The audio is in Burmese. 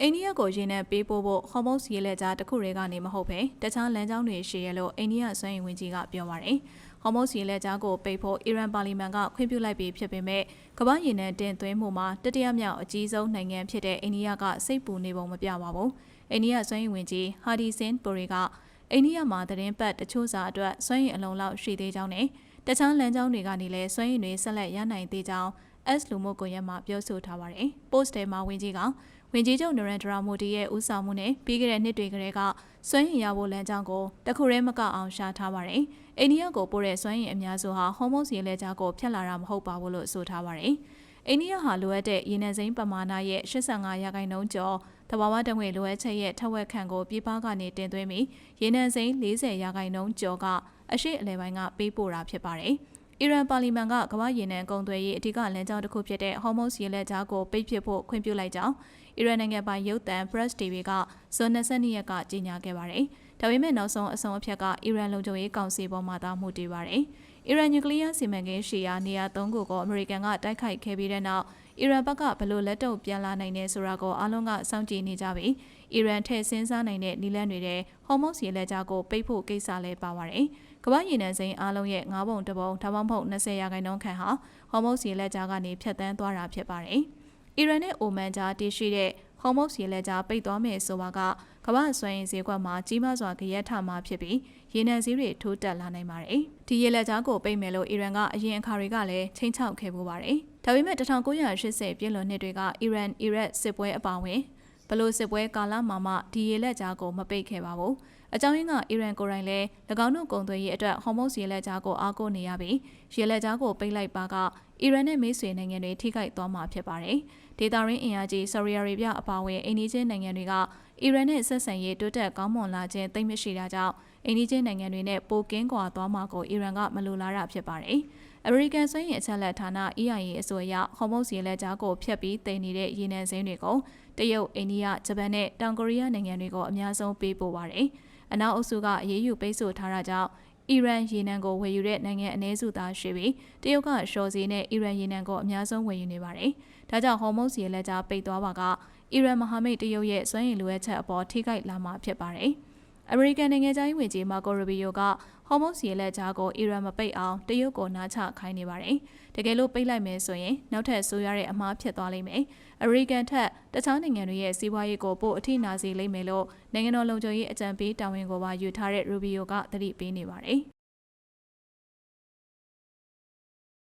အိန္ဒိယကိုရင်းနဲ့ပေးပို့ဖို့ဟော်မုတ်ရေလက်ကြားတစ်ခုတည်းကနေမဟုတ်ပဲတခြားလမ်းကြောင်းတွေရှိရလို့အိန္ဒိယစွမ်းရည်ဝန်ကြီးကပြောပါတယ်။ဟော်မုတ်ရေလက်ကြားကိုပိတ်ဖို့အီရန်ပါလီမန်ကခွင့်ပြုလိုက်ပြီးဖြစ်ပေမဲ့ကမ္ဘာရည်နဲ့တင်သွင်းမှုမှာတတိယမြောက်အကြီးဆုံးနိုင်ငံဖြစ်တဲ့အိန္ဒိယကစိတ်ပူနေပုံမပြပါဘူး။အိန္ဒိယစွမ်းရည်ဝန်ကြီးဟာဒီဆင်ပူရီကအိန္ဒိယမှာသတင်းပတ်တချို့စာအတွက်စွမ်းရည်အလုံးလောက်ရှိသေးကြောင်းနဲ့တခြားလမ်းကြောင်းတွေကနေလည်းစွမ်းရည်တွေဆက်လက်ရနိုင်သေးကြောင်း S လူမှုကွန်ရက်မှာပြောဆိုထားပါတယ်။ post ထဲမှာဝန်ကြီးက ဝန်ကြီးချုပ်နရန်ဒရာမိုဒီရဲ့ဦးဆောင်မှုနဲ့ပြီးခဲ့တဲ့နှစ်တွေကတည်းကစွမ်းရည်ရဖို့လမ်းကြောင်းကိုတခုတည်းမကအောင်ရှာထားပါတယ်။အိန္ဒိယကိုပို့တဲ့စွမ်းရည်အများစုဟာဟော်မုန်းစီလဲကြားကိုဖျက်လာတာမဟုတ်ပါဘူးလို့ဆိုထားပါတယ်။အိန္ဒိယဟာလိုအပ်တဲ့ရေနံစိမ်းပမာဏရဲ့85ရာခိုင်နှုန်းကျော်တဘာဝတံငွေလိုအပ်ချက်ရဲ့ထက်ဝက်ခန့်ကိုပြည်ပကနေတင်သွင်းပြီးရေနံစိမ်း40ရာခိုင်နှုန်းကျော်ကအရှိအလဲပိုင်းကပေးပို့တာဖြစ်ပါတယ်။ အီရန်ပါလီမန်ကကမ္ဘာရေနံကုန်သွယ်ရေးအဓိကလမ်းကြောင်းတစ်ခုဖြစ်တဲ့ဟော်မုတ်ရေလက်ကြားကိုပိတ်ပစ်ဖို့ခွင့်ပြုလိုက်ကြောင်းအီရန်နိုင်ငံပိုင်ရုပ်သံ Press TV ကဇွန်22ရက်ကကြေညာခဲ့ပါတယ်။ ဒါပေမဲ့နောက်ဆုံးအဆုံးအဖြတ်ကအီရန်လုံခြုံရေးကောင်စီပေါ်မှာသာမှုတည်ပါတယ်။အီရန်နျူကလ িয়ার စီမံကိန်းရှိရာနေရာ၃ခုကိုအမေရိကန်ကတိုက်ခိုက်ခဲ့ပြီးတဲ့နောက်အီရန်ဘက်ကဘလို့လက်တော့ပြန်လာနိုင်တယ်ဆိုတာကိုအားလုံးကစောင့်ကြည့်နေကြပြီးအီရန်ထည့်ဆင်းစားနိုင်တဲ့နည်းလမ်းတွေတဲ့ဟော်မုတ်ရေလက်ကြားကိုပိတ်ဖို့ကိစ္စလည်းပါပါတယ်။ကမ္ဘာရေနံစိမ်းအားလုံးရဲ့၅ပုံတစ်ပုံဒါမှမဟုတ်20ရာခိုင်နှုန်းခန့်ဟာဟော်မုတ်ရေလက်ကြားကနေဖြတ်တန်းသွားတာဖြစ်ပါတယ်။အီရန်နဲ့အိုမန်ကြားတည်ရှိတဲ့ ဟော်မုတ်ရေလက်ကြားပိတ်သွားမယ်ဆိုပါကကမ္ဘာဆွမ်းရည်ဈေးကွက်မှာကြီးမားစွာကြရက်ထမှာဖြစ်ပြီးရေနံစည်းတွေထိုးတက်လာနိုင်ပါတယ်။ဒီရေလက်ကြားကိုပိတ်မယ်လို့အီရန်ကအရင်အခါတွေကလည်းချိန်ချောက်ခဲ့ပူပါတယ်။ဒါပေမဲ့1980ပြည့်လွန်နှစ်တွေကအီရန်အီရတ်စစ်ပွဲအပါအဝင်ဘလို့စစ်ပွဲကာလမှာမှဒီရေလက်ကြားကိုမပိတ်ခဲ့ပါဘူး။အကြောင်းရင်းကအီရန်ကိုယ်တိုင်လည်း၎င်းတို့ကုန်သွယ်ရေးအတွက်ဟော်မုတ်ရေလက်ကြားကိုအားကိုးနေရပြီးရေလက်ကြားကိုပိတ်လိုက်ပါက အီရန်နဲ့မိတ်ဆွေနိုင်ငံတွေထိခိုက်သွားမှာဖြစ်ပါတယ်။ဒေတာရင်းအင်အားကြီးဆော်ရီအာရေဗျအပါအဝင်အိန္ဒိချင်းနိုင်ငံတွေကအီရန်နဲ့ဆက်ဆံရေးတိုးတက်ကောင်းမွန်လာခြင်းသိမ့်မရှိတာကြောင့်အိန္ဒိချင်းနိုင်ငံတွေနဲ့ပိုကင်းကွာသွားမှာကိုအီရန်ကမလိုလားတာဖြစ်ပါတယ်။အမေရိကန်စွမ်းရည်အချက်လက်ဌာန EIA အစိုးရဟော်မုတ်ရေလက်ကြားကိုဖျက်ပြီးတင်နေတဲ့ရေနံစိမ်းတွေကိုတရုတ်၊အိန္ဒိယ၊ဂျပန်နဲ့တောင်ကိုရီးယားနိုင်ငံတွေကိုအများဆုံးပေးပို့ပါတယ်။အနောက်အုပ်စုကအရေးယူပိတ်ဆို့ထားတာကြောင့် အီရန်ရေနံကိုဝယ်ယူတဲ့နိုင်ငံအနည်းစုသာရှိပြီးတရုတ်ကရှော်စီနဲ့အီရန်ရေနံကိုအများဆုံးဝယ်ယူနေပါတယ်။ဒါကြောင့်ဟော်မုတ်စီလက်ကြားပိတ်သွားပါကအီရန်မဟာမိတ်တရုတ်ရဲ့စွမ်းရည်လိုအပ်ချက်အပေါ်ထိခိုက်လာမှာဖြစ်ပါတယ်။ အမေရိကန်နိုင်ငံသားရေးဝန်ကြီးမာကိုရူဘီယိုကဟော်မုတ်စီလက်ကြားကိုအီရန်မပိတ်အောင်တရုတ်ကိုနားချခိုင်းနေပါတယ်။တကယ်လို့ပိတ်လိုက်မယ်ဆိုရင်နောက်ထပ်ဆိုးရတဲ့အမှားဖြစ်သွားလိမ့်မယ်။အမေရိကန်ထက်တခြားနိုင်ငံတွေရဲ့စီးပွားရေးကိုပို့အထိနာစေလိမ့်မယ်လို့နိုင်ငံတော်လုံခြုံရေးအကြံပေးတာဝန်ကိုပါယူထားတဲ့ရူဘီယိုကသတိပေးနေပါတယ်။